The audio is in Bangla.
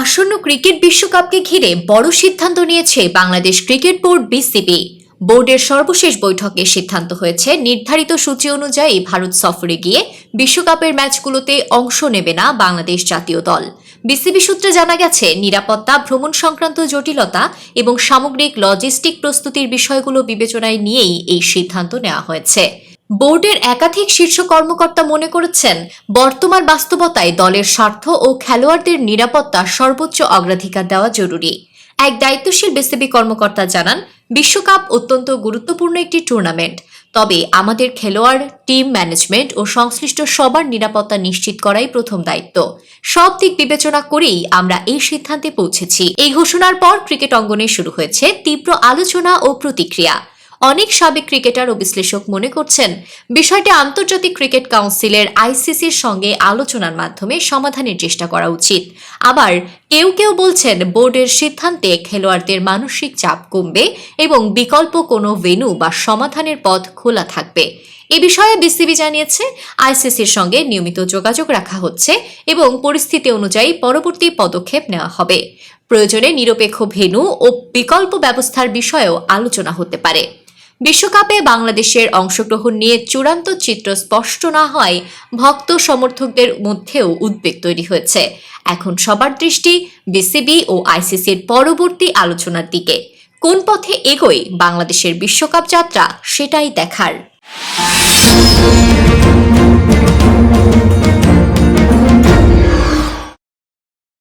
আসন্ন ক্রিকেট বিশ্বকাপকে ঘিরে বড় সিদ্ধান্ত নিয়েছে বাংলাদেশ ক্রিকেট বোর্ড বিসিবি। বোর্ডের সর্বশেষ বৈঠকে সিদ্ধান্ত হয়েছে, নির্ধারিত সূচি অনুযায়ী ভারত সফরে গিয়ে বিশ্বকাপের ম্যাচগুলোতে অংশ নেবে না বাংলাদেশ জাতীয় দল। বিসিবি সূত্রে জানা গেছে, নিরাপত্তা, ভ্রমণ সংক্রান্ত জটিলতা এবং সামগ্রিক লজিস্টিক প্রস্তুতির বিষয়গুলো বিবেচনায় নিয়েই এই সিদ্ধান্ত নেওয়া হয়েছে। বোর্ডের একাধিক শীর্ষ কর্মকর্তা মনে করেছেন, বর্তমান বাস্তবতায় দলের স্বার্থ ও খেলোয়াড়দের নিরাপত্তা সর্বোচ্চ অগ্রাধিকার দেওয়া জরুরি। এক দায়িত্বশীল বিসিবি কর্মকর্তা জানান, বিশ্বকাপ অত্যন্ত গুরুত্বপূর্ণ একটি টুর্নামেন্ট। তবে আমাদের খেলোয়াড়, টিম ম্যানেজমেন্ট ও সংশ্লিষ্ট সবার নিরাপত্তা নিশ্চিত করাই প্রথম দায়িত্ব। সব দিক বিবেচনা করেই আমরা এই সিদ্ধান্তে পৌঁছেছি। এই ঘোষণার পর ক্রিকেট অঙ্গনে শুরু হয়েছে তীব্র আলোচনা ও প্রতিক্রিয়া। অনেক সাবেক ক্রিকেটার ও বিশ্লেষক মনে করছেন, বিষয়টি আন্তর্জাতিক ক্রিকেট কাউন্সিলের আইসিসির সঙ্গে আলোচনার মাধ্যমে সমাধানের চেষ্টা করা উচিত। আবার কেউ কেউ বলছেন, বোর্ডের সিদ্ধান্তে খেলোয়াড়দের মানসিক চাপ কমবে এবং বিকল্প কোনো ভেনু বা সমাধানের পথ খোলা থাকবে। এ বিষয়ে বিসিবি জানিয়েছে, আইসিসির সঙ্গে নিয়মিত যোগাযোগ রাখা হচ্ছে এবং পরিস্থিতি অনুযায়ী পরবর্তী পদক্ষেপ নেওয়া হবে। প্রয়োজনে নিরপেক্ষ ভেন্যু ও বিকল্প ব্যবস্থার বিষয়েও আলোচনা হতে পারে। বিশ্বকাপে বাংলাদেশের অংশগ্রহণ নিয়ে চূড়ান্ত চিত্র স্পষ্ট না হয় ভক্ত সমর্থকদের মধ্যেও উদ্বেগ তৈরি হয়েছে। এখন সবার দৃষ্টি বিসিবি ও আইসিসির পরবর্তী আলোচনার দিকে। কোন পথে এগোয় বাংলাদেশের বিশ্বকাপ যাত্রা সেটাই দেখার। Bye.